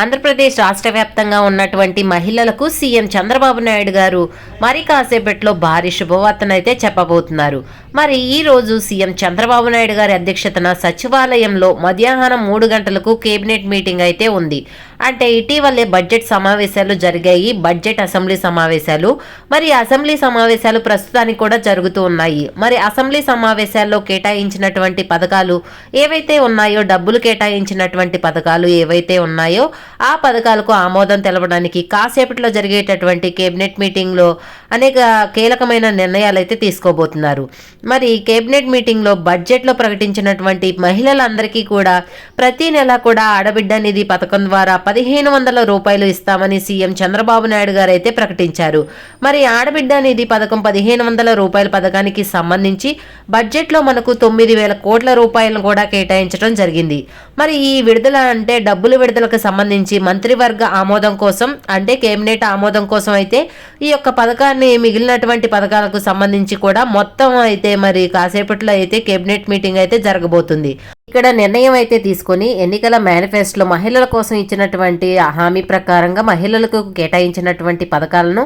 ఆంధ్రప్రదేశ్ రాష్ట్ర వ్యాప్తంగా ఉన్నటువంటి మహిళలకు సీఎం చంద్రబాబు నాయుడు గారు మరి కాసేపట్లో భారీ శుభవార్తనైతే చెప్పబోతున్నారు. మరి ఈ రోజు సీఎం చంద్రబాబు నాయుడు గారి అధ్యక్షతన సచివాలయంలో మధ్యాహ్నం మూడు గంటలకు కేబినెట్ మీటింగ్ అయితే ఉంది. అంటే ఇటీవలే బడ్జెట్ సమావేశాలు జరిగాయి. బడ్జెట్ అసెంబ్లీ సమావేశాలు. మరి అసెంబ్లీ సమావేశాలు ప్రస్తుతానికి కూడా జరుగుతూ ఉన్నాయి. మరి అసెంబ్లీ సమావేశాల్లో కేటాయించినటువంటి పథకాలు ఏవైతే ఉన్నాయో డబ్బులు కేటాయించినటువంటి పథకాలు ఏవైతే ఉన్నాయో ఆ పథకాలకు ఆమోదం తెలపడానికి కాసేపట్లో జరిగేటటువంటి కేబినెట్ మీటింగ్లో అనేక కీలకమైన నిర్ణయాలు అయితే తీసుకోబోతున్నారు. మరి కేబినెట్ మీటింగ్లో బడ్జెట్లో ప్రకటించినటువంటి మహిళలందరికీ కూడా ప్రతి నెల కూడా ఆడబిడ్డ నిధి పథకం ద్వారా పదిహేను వందల రూపాయలు ఇస్తామని సీఎం చంద్రబాబు నాయుడు గారైతే ప్రకటించారు. మరి ఆడబిడ్డ నిధి పథకం పదిహేను వందల రూపాయల పథకానికి సంబంధించి బడ్జెట్లో మనకు తొమ్మిది వేల కోట్ల రూపాయలను కూడా కేటాయించడం జరిగింది. మరి ఈ విడుదల అంటే డబ్బుల విడుదలకు సంబంధించి మంత్రివర్గ ఆమోదం కోసం అంటే కేబినెట్ ఆమోదం కోసం అయితే ఈ యొక్క పథకాన్ని మిగిలినటువంటి పథకాలకు సంబంధించి కూడా మొత్తం అయితే మరి కాసేపట్లో అయితే కేబినెట్ మీటింగ్ అయితే జరగబోతుంది. ఇక్కడ నిర్ణయం అయితే తీసుకొని ఎన్నికల మేనిఫెస్టోలో మహిళల కోసం ఇచ్చినటువంటి హామీ ప్రకారంగా మహిళలకు కేటాయించినటువంటి పథకాలను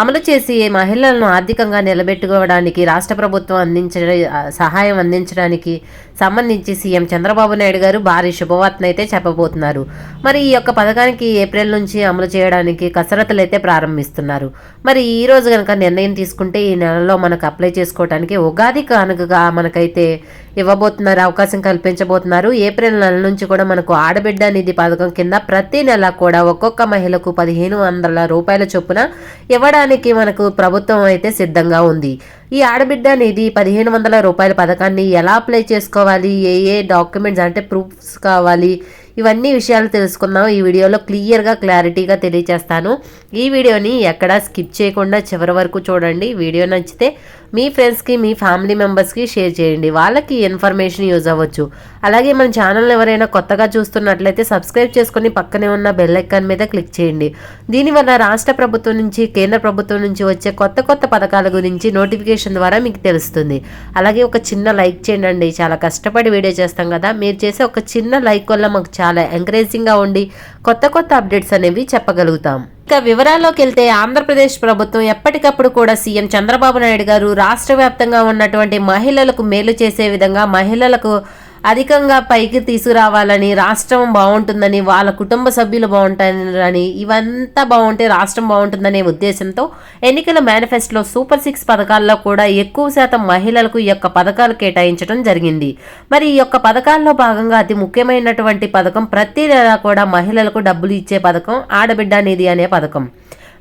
అమలు చేసి మహిళలను ఆర్థికంగా నిలబెట్టుకోవడానికి రాష్ట్ర ప్రభుత్వం అందించ సహాయం అందించడానికి సంబంధించి సీఎం చంద్రబాబు నాయుడు గారు భారీ శుభవార్తను అయితే చెప్పబోతున్నారు. మరి ఈ యొక్క పథకానికి ఏప్రిల్ నుంచి అమలు చేయడానికి కసరత్తులు అయితే ప్రారంభిస్తున్నారు. మరి ఈ రోజు కనుక నిర్ణయం తీసుకుంటే ఈ నెలలో మనకు అప్లై చేసుకోవడానికి ఉగాది కానుకగా మనకైతే ఇవ్వబోతున్నారు అవకాశం కల్పించబోతున్నారు. ఏప్రిల్ నెల నుంచి కూడా మనకు ఆడబిడ్డ నిధి పథకం కింద ప్రతి నెల కూడా ఒక్కొక్క మహిళకు పదిహేను వందల రూపాయల చొప్పున ఇవ్వడానికి మనకు ప్రభుత్వం అయితే సిద్ధంగా ఉంది. ఈ ఆడబిడ్డ నిధి పదిహేను వందల రూపాయల పథకాన్ని ఎలా అప్లై చేసుకోవాలి? ఏ ఏ డాక్యుమెంట్స్ అంటే ప్రూఫ్స్ కావాలి? ఇవన్నీ విషయాలు తెలుసుకుందాం. ఈ వీడియోలో క్లియర్గా క్లారిటీగా తెలియజేస్తాను ఈ వీడియోని ఎక్కడా స్కిప్ చేయకుండా చివరి వరకు చూడండి. వీడియో నచ్చితే మీ ఫ్రెండ్స్కి మీ ఫ్యామిలీ మెంబర్స్కి షేర్ చేయండి. వాళ్ళకి ఇన్ఫర్మేషన్ యూజ్ అవ్వచ్చు. అలాగే మన ఛానల్ ఎవరైనా కొత్తగా చూస్తున్నట్లయితే సబ్స్క్రైబ్ చేసుకుని పక్కనే ఉన్న బెల్ ఐకాన్ మీద క్లిక్ చేయండి. దీనివల్ల రాష్ట్ర ప్రభుత్వం నుంచి కేంద్ర ప్రభుత్వం నుంచి వచ్చే కొత్త కొత్త పథకాల గురించి నోటిఫికేషన్ ద్వారా మీకు తెలుస్తుంది. అలాగే ఒక చిన్న లైక్ చేయండి చాలా కష్టపడి వీడియో చేస్తాం కదా. మీరు చేసే ఒక చిన్న లైక్ వల్ల మాకు చాలా ఎంకరేజింగ్గా ఉండి కొత్త కొత్త అప్డేట్స్ అనేవి చెప్పగలుగుతాం. ఇక వివరాల్లోకి వెళ్తే ఆంధ్రప్రదేశ్ ప్రభుత్వం ఎప్పటికప్పుడు కూడా సీఎం చంద్రబాబు నాయుడు గారు రాష్ట్ర వ్యాప్తంగా ఉన్నటువంటి మహిళలకు మేలు చేసే విధంగా మహిళలకు అధికంగా పైకి తీసుకురావాలని రాష్ట్రం బాగుంటుందని వాళ్ళ కుటుంబ సభ్యులు బాగుంటారని ఇవంతా బాగుంటే రాష్ట్రం బాగుంటుందనే ఉద్దేశంతో ఎన్నికల మేనిఫెస్టోలో సూపర్ సిక్స్ పథకాల్లో కూడా ఎక్కువ శాతం మహిళలకు ఈ యొక్క పథకాలు కేటాయించడం జరిగింది. మరి ఈ యొక్క పథకాల్లో భాగంగా అతి ముఖ్యమైనటువంటి పథకం ప్రతి నెల కూడా మహిళలకు డబ్బులు ఇచ్చే పథకం ఆడబిడ్డ నిధి అనే పథకం.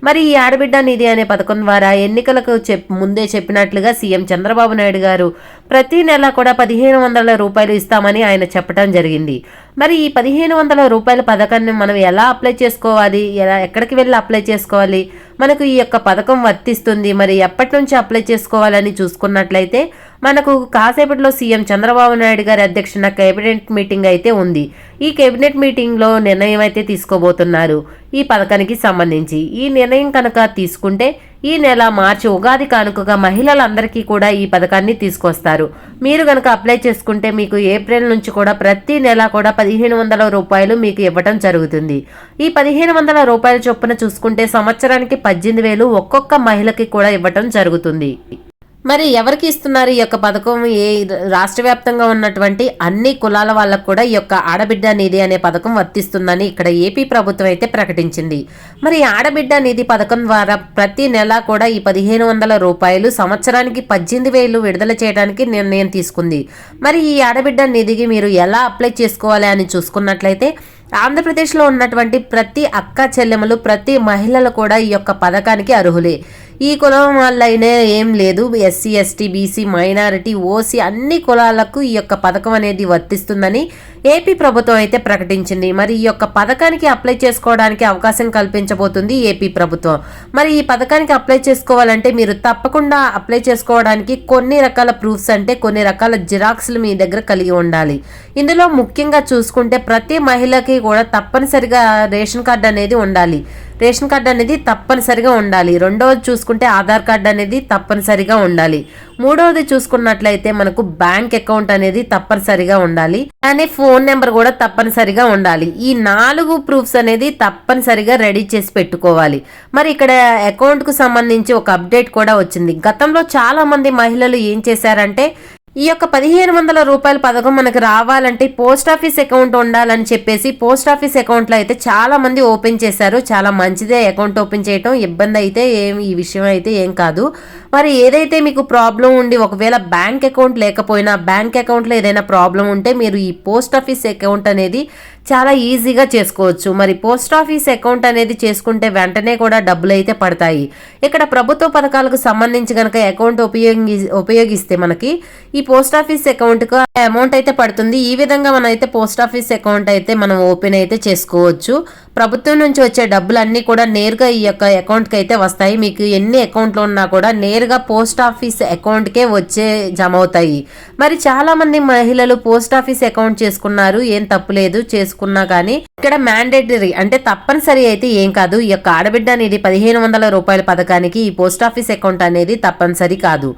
మరి ఈ ఆడబిడ్డ నిధి అనే పథకం ద్వారా ఎన్నికలకు చెప్ ముందే చెప్పినట్లుగా సీఎం చంద్రబాబు నాయుడు గారు ప్రతి నెల కూడా పదిహేను వందల రూపాయలు ఇస్తామని ఆయన చెప్పడం జరిగింది. మరి ఈ పదిహేను వందల రూపాయల పథకాన్ని మనం ఎలా అప్లై చేసుకోవాలి? ఎలా ఎక్కడికి వెళ్ళి అప్లై చేసుకోవాలి? మనకు ఈ యొక్క పథకం వర్తిస్తుంది. మరి ఎప్పటి నుంచి అప్లై చేసుకోవాలని చూసుకున్నట్లయితే మనకు కాసేపట్లో సీఎం చంద్రబాబు నాయుడు గారి అధ్యక్షన కేబినెట్ మీటింగ్ అయితే ఉంది. ఈ కేబినెట్ మీటింగ్లో నిర్ణయం అయితే తీసుకోబోతున్నారు. ఈ పథకానికి సంబంధించి. ఈ నిర్ణయం కనుక తీసుకుంటే ఈ నెల మార్చి ఉగాది కానుకగా మహిళలందరికీ కూడా ఈ పథకాన్ని తీసుకొస్తారు. మీరు కనుక అప్లై చేసుకుంటే మీకు ఏప్రిల్ నుంచి కూడా ప్రతి నెల కూడా పదిహేను వందల రూపాయలు మీకు ఇవ్వటం జరుగుతుంది. ఈ పదిహేను వందల రూపాయల చొప్పున చూసుకుంటే సంవత్సరానికి పద్దెనిమిది వేలు ఒక్కొక్క మహిళకి కూడా ఇవ్వటం జరుగుతుంది. మరి ఎవరికి ఇస్తున్నారు ఈ యొక్క పథకం? ఏ రాష్ట్ర వ్యాప్తంగా ఉన్నటువంటి అన్ని కులాల వాళ్ళకు కూడా ఈ యొక్క ఆడబిడ్డ నిధి అనే పథకం వర్తిస్తుందని ఇక్కడ ఏపీ ప్రభుత్వం అయితే ప్రకటించింది. మరి ఆడబిడ్డ నిధి పథకం ద్వారా ప్రతి నెల కూడా ఈ పదిహేను వందల రూపాయలు సంవత్సరానికి పద్దెనిమిది వేలు విడుదల చేయడానికి నిర్ణయం తీసుకుంది. మరి ఈ ఆడబిడ్డ నిధికి మీరు ఎలా అప్లై చేసుకోవాలి అని చూసుకున్నట్లయితే ఆంధ్రప్రదేశ్లో ఉన్నటువంటి ప్రతి అక్క చెల్లెములు ప్రతి మహిళలు కూడా ఈ యొక్క పథకానికి అర్హులే. ఈ కులం వాళ్ళైనా ఏం లేదు. SC ST BC minority OC అన్ని కులాలకు ఈ యొక్క పథకం అనేది వర్తిస్తుందని ఏపీ ప్రభుత్వం అయితే ప్రకటించింది. మరి ఈ యొక్క పథకానికి అప్లై చేసుకోవడానికి అవకాశం కల్పించబోతుంది ఏపీ ప్రభుత్వం. మరి ఈ పథకానికి అప్లై చేసుకోవాలంటే మీరు తప్పకుండా అప్లై చేసుకోవడానికి కొన్ని రకాల ప్రూఫ్స్ అంటే కొన్ని రకాల జిరాక్స్లు మీ దగ్గర కలిగి ఉండాలి. ఇందులో ముఖ్యంగా చూసుకుంటే ప్రతి మహిళకి కూడా తప్పనిసరిగా రేషన్ కార్డు అనేది ఉండాలి. రేషన్ కార్డు అనేది తప్పనిసరిగా ఉండాలి. రెండవది చూసుకుంటే ఆధార్ కార్డు అనేది తప్పనిసరిగా ఉండాలి. మూడవది చూసుకున్నట్లయితే మనకు బ్యాంక్ అకౌంట్ అనేది తప్పనిసరిగా ఉండాలి. అలానే ఫోన్ నెంబర్ కూడా తప్పనిసరిగా ఉండాలి. ఈ నాలుగు ప్రూఫ్స్ అనేది తప్పనిసరిగా రెడీ చేసి పెట్టుకోవాలి. మరి ఇక్కడ అకౌంట్కు సంబంధించి ఒక అప్డేట్ కూడా వచ్చింది. గతంలో చాలా మంది మహిళలు ఏం చేశారంటే ఈ యొక్క పదిహేను వందల రూపాయల పథకం మనకు రావాలంటే పోస్ట్ ఆఫీస్ అకౌంట్ ఉండాలని చెప్పేసి పోస్ట్ ఆఫీస్ అకౌంట్లో అయితే చాలా మంది ఓపెన్ చేశారు. చాలా మంచిదే అకౌంట్ ఓపెన్ చేయటం. ఇబ్బంది అయితే ఏం ఈ విషయం అయితే ఏం కాదు. మరి ఏదైతే మీకు ప్రాబ్లం ఉండి ఒకవేళ బ్యాంక్ అకౌంట్ లేకపోయినా బ్యాంక్ అకౌంట్లో ఏదైనా ప్రాబ్లం ఉంటే మీరు ఈ పోస్ట్ ఆఫీస్ అకౌంట్ అనేది చాలా ఈజీగా చేసుకోవచ్చు. మరి పోస్ట్ ఆఫీస్ అకౌంట్ అనేది చేసుకుంటే వెంటనే కూడా డబ్బులు అయితే పడతాయి. ఇక్కడ ప్రభుత్వ పథకాలకు సంబంధించి కనుక అకౌంట్ ఉపయోగి ఉపయోగిస్తే మనకి ఈ పోస్ట్ ఆఫీస్ అకౌంట్కు అమౌంట్ అయితే పడుతుంది. ఈ విధంగా మనం అయితే పోస్ట్ ఆఫీస్ అకౌంట్ అయితే మనం ఓపెన్ అయితే చేసుకోవచ్చు. ప్రభుత్వం నుంచి వచ్చే డబ్బులన్నీ కూడా నేరుగా ఈ యొక్క అకౌంట్కి అయితే వస్తాయి. మీకు ఎన్ని అకౌంట్లు ఉన్నా కూడా నేరుగా పోస్ట్ ఆఫీస్ అకౌంట్కే వచ్చే జమ అవుతాయి. మరి చాలామంది మహిళలు పోస్ట్ ఆఫీస్ అకౌంట్ చేసుకున్నారు. ఏం తప్పులేదు చేసుకున్నా కానీ ఇక్కడ మ్యాండేటరీ అంటే తప్పనిసరి అయితే ఏం కాదు. ఈ యొక్క ఆడబిడ్డ అనేది పదిహేను వందల రూపాయల పథకానికి ఈ పోస్ట్ ఆఫీస్ అకౌంట్ అనేది తప్పనిసరి కాదు.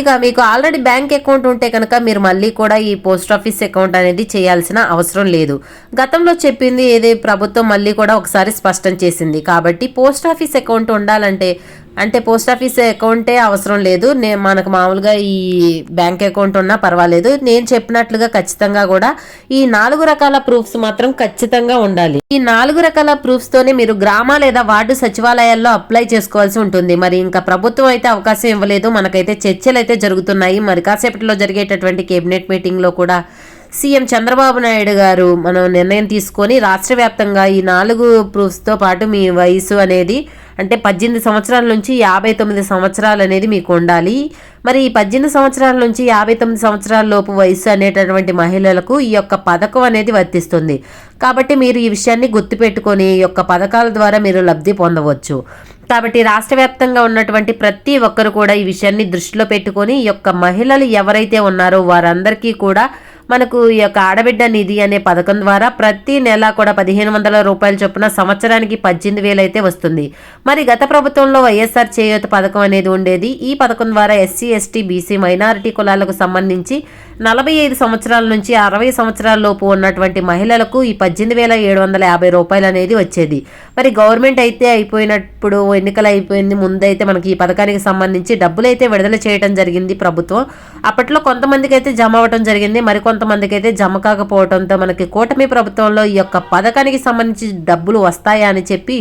ఇక మీకు ఆల్రెడీ బ్యాంక్ అకౌంట్ ఉంటే కనుక మీరు మళ్ళీ కూడా ఈ పోస్ట్ ఆఫీస్ అకౌంట్ అనేది చేయాల్సిన అవసరం లేదు. గతంలో చెప్పింది ఏది? ప్రభుత్వం మళ్ళీ కూడా ఒకసారి స్పష్టం చేసింది. కాబట్టి పోస్ట్ ఆఫీస్ అకౌంట్ ఉండాలంటే అంటే పోస్ట్ ఆఫీస్ అకౌంటే అవసరం లేదు. నే మనకు మామూలుగా ఈ బ్యాంక్ అకౌంట్ ఉన్నా పర్వాలేదు. నేను చెప్పినట్లుగా ఖచ్చితంగా కూడా ఈ నాలుగు రకాల ప్రూఫ్స్ మాత్రం ఖచ్చితంగా ఉండాలి. ఈ నాలుగు రకాల ప్రూఫ్స్తోనే మీరు గ్రామ లేదా వార్డు సచివాలయాల్లో అప్లై చేసుకోవాల్సి ఉంటుంది. మరి ఇంకా ప్రభుత్వం అయితే అవకాశం ఇవ్వలేదు. మనకైతే చర్చలు అయితే జరుగుతున్నాయి. మరి కాసేపట్లో జరిగేటటువంటి కేబినెట్ మీటింగ్లో కూడా సీఎం చంద్రబాబు నాయుడు గారు మనం నిర్ణయం తీసుకొని రాష్ట్ర వ్యాప్తంగా ఈ నాలుగు ప్రూఫ్స్తో పాటు మీ వయసు అనేది అంటే పద్దెనిమిది సంవత్సరాల నుంచి యాభై తొమ్మిది సంవత్సరాలు అనేది మీకు ఉండాలి. మరి ఈ పద్దెనిమిది సంవత్సరాల నుంచి యాభై తొమ్మిది సంవత్సరాల లోపు వయసు అనేటటువంటి మహిళలకు ఈ యొక్క పథకం అనేది వర్తిస్తుంది. కాబట్టి మీరు ఈ విషయాన్ని గుర్తుపెట్టుకొని ఈ యొక్క పథకాల ద్వారా మీరు లబ్ధి పొందవచ్చు. కాబట్టి రాష్ట్ర వ్యాప్తంగా ఉన్నటువంటి ప్రతి ఒక్కరు కూడా ఈ విషయాన్ని దృష్టిలో పెట్టుకొని ఈ యొక్క మహిళలు ఎవరైతే ఉన్నారో వారందరికీ కూడా మనకు ఈ యొక్క ఆడబిడ్డ నిధి అనే పథకం ద్వారా ప్రతి నెల కూడా పదిహేను వందల రూపాయల చొప్పున సంవత్సరానికి పద్దెనిమిది వేలు అయితే వస్తుంది. మరి గత ప్రభుత్వంలో వైఎస్ఆర్ చేయూత పథకం అనేది ఉండేది. ఈ పథకం ద్వారా ఎస్సీ ఎస్టీ బీసీ మైనారిటీ కులాలకు సంబంధించి నలభై ఐదు సంవత్సరాల నుంచి అరవై సంవత్సరాల లోపు ఉన్నటువంటి మహిళలకు ఈ పద్దెనిమిది వేల ఏడు వందల యాభై రూపాయలు అనేది వచ్చేది. మరి గవర్నమెంట్ అయితే అయిపోయినప్పుడు ఎన్నికలు అయిపోయింది. ముందైతే మనకి ఈ పథకానికి సంబంధించి డబ్బులు అయితే విడుదల చేయడం జరిగింది ప్రభుత్వం. అప్పట్లో కొంతమందికి అయితే జమ అవ్వడం జరిగింది. మరికొంతమందికి అయితే జమ కాకపోవడంతో మనకి కూటమి ప్రభుత్వంలో ఈ యొక్క పథకానికి సంబంధించి డబ్బులు వస్తాయా అని చెప్పి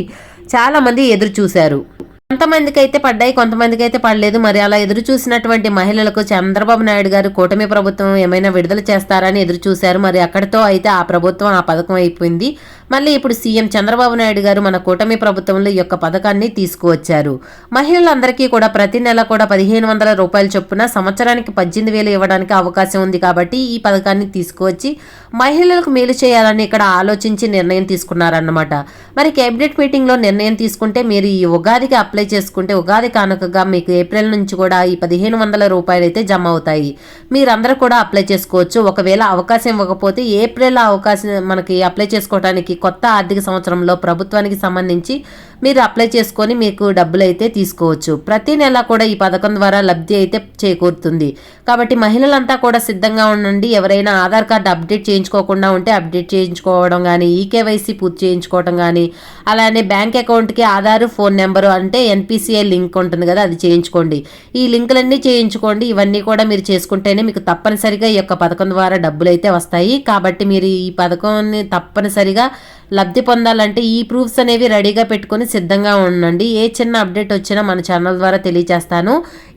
చాలా మంది ఎదురు చూశారు కొంతమందికి అయితే పడ్డాయి కొంతమందికి అయితే పడలేదు. మరి అలా ఎదురు చూసినటువంటి మహిళలకు చంద్రబాబు నాయుడు గారు కూటమి ప్రభుత్వం ఏమైనా విడుదల చేస్తారని ఎదురు చూశారు. మరి అక్కడితో అయితే ఆ ప్రభుత్వం ఆ పథకం అయిపోయింది. మళ్ళీ ఇప్పుడు సీఎం చంద్రబాబు నాయుడు గారు మన కూటమి ప్రభుత్వంలో ఈ యొక్క పథకాన్ని తీసుకువచ్చారు. మహిళలందరికీ కూడా ప్రతి నెల కూడా పదిహేను వందల రూపాయల చొప్పున సంవత్సరానికి పద్దెనిమిది వేలు ఇవ్వడానికి అవకాశం ఉంది కాబట్టి ఈ పథకాన్ని తీసుకువచ్చి మహిళలకు మేలు చేయాలని ఇక్కడ ఆలోచించి నిర్ణయం తీసుకున్నారన్నమాట. మరి కేబినెట్ మీటింగ్లో నిర్ణయం తీసుకుంటే మీరు ఈ ఉగాదికి అప్లై చేసుకుంటే ఉగాది కానుకగా మీకు ఏప్రిల్ నుంచి కూడా ఈ పదిహేను వందల రూపాయలు అయితే జమ అవుతాయి. మీరందరూ కూడా అప్లై చేసుకోవచ్చు. ఒకవేళ అవకాశం ఇవ్వకపోతే ఏప్రిల్ అవకాశం మనకి అప్లై చేసుకోవడానికి కొత్త ఆర్థిక సంవత్సరంలో ప్రభుత్వానికి సంబంధించి మీరు అప్లై చేసుకొని మీకు డబ్బులు అయితే తీసుకోవచ్చు. ప్రతి నెల కూడా ఈ పథకం ద్వారా లబ్ధి అయితే చేకూరుతుంది. కాబట్టి మహిళలంతా కూడా సిద్ధంగా ఉండండి. ఎవరైనా ఆధార్ కార్డు అప్డేట్ చేయించుకోకుండా ఉంటే అప్డేట్ చేయించుకోవడం కానీ ఈకేవైసీ పూర్తి చేయించుకోవడం కానీ అలానే బ్యాంక్ అకౌంట్కి ఆధార్ ఫోన్ నెంబరు అంటే ఎన్పిసిఐ లింక్ ఉంటుంది కదా అది చేయించుకోండి. ఈ లింకులన్నీ చేయించుకోండి. ఇవన్నీ కూడా మీరు చేసుకుంటేనే మీకు తప్పనిసరిగా ఈ యొక్క పథకం ద్వారా డబ్బులు అయితే వస్తాయి. కాబట్టి మీరు ఈ పథకాన్ని తప్పనిసరిగా లబ్ధి పొందాలంటే ఈ ప్రూఫ్స్ అనేవి రెడీగా పెట్టుకొని సిద్ధంగా ఉండండి. ఏ చిన్న అప్డేట్ వచ్చినా మన ఛానల్ ద్వారా తెలియజేస్తాను.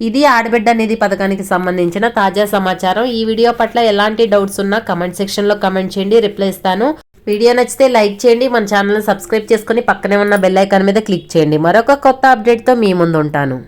ఇది ఆడబిడ్డ అనేది పథకానికి సంబంధించిన తాజా సమాచారం. ఈ వీడియో పట్ల ఎలాంటి డౌట్స్ ఉన్నా కమెంట్ సెక్షన్లో కమెంట్ చేయండి. రిప్లై ఇస్తాను. వీడియో నచ్చితే లైక్ చేయండి. మన ఛానల్ని సబ్స్క్రైబ్ చేసుకొని పక్కనే ఉన్న బెల్ ఐకాన్ మీద క్లిక్ చేయండి. మరొక కొత్త అప్డేట్తో మీ ముందు ఉంటాను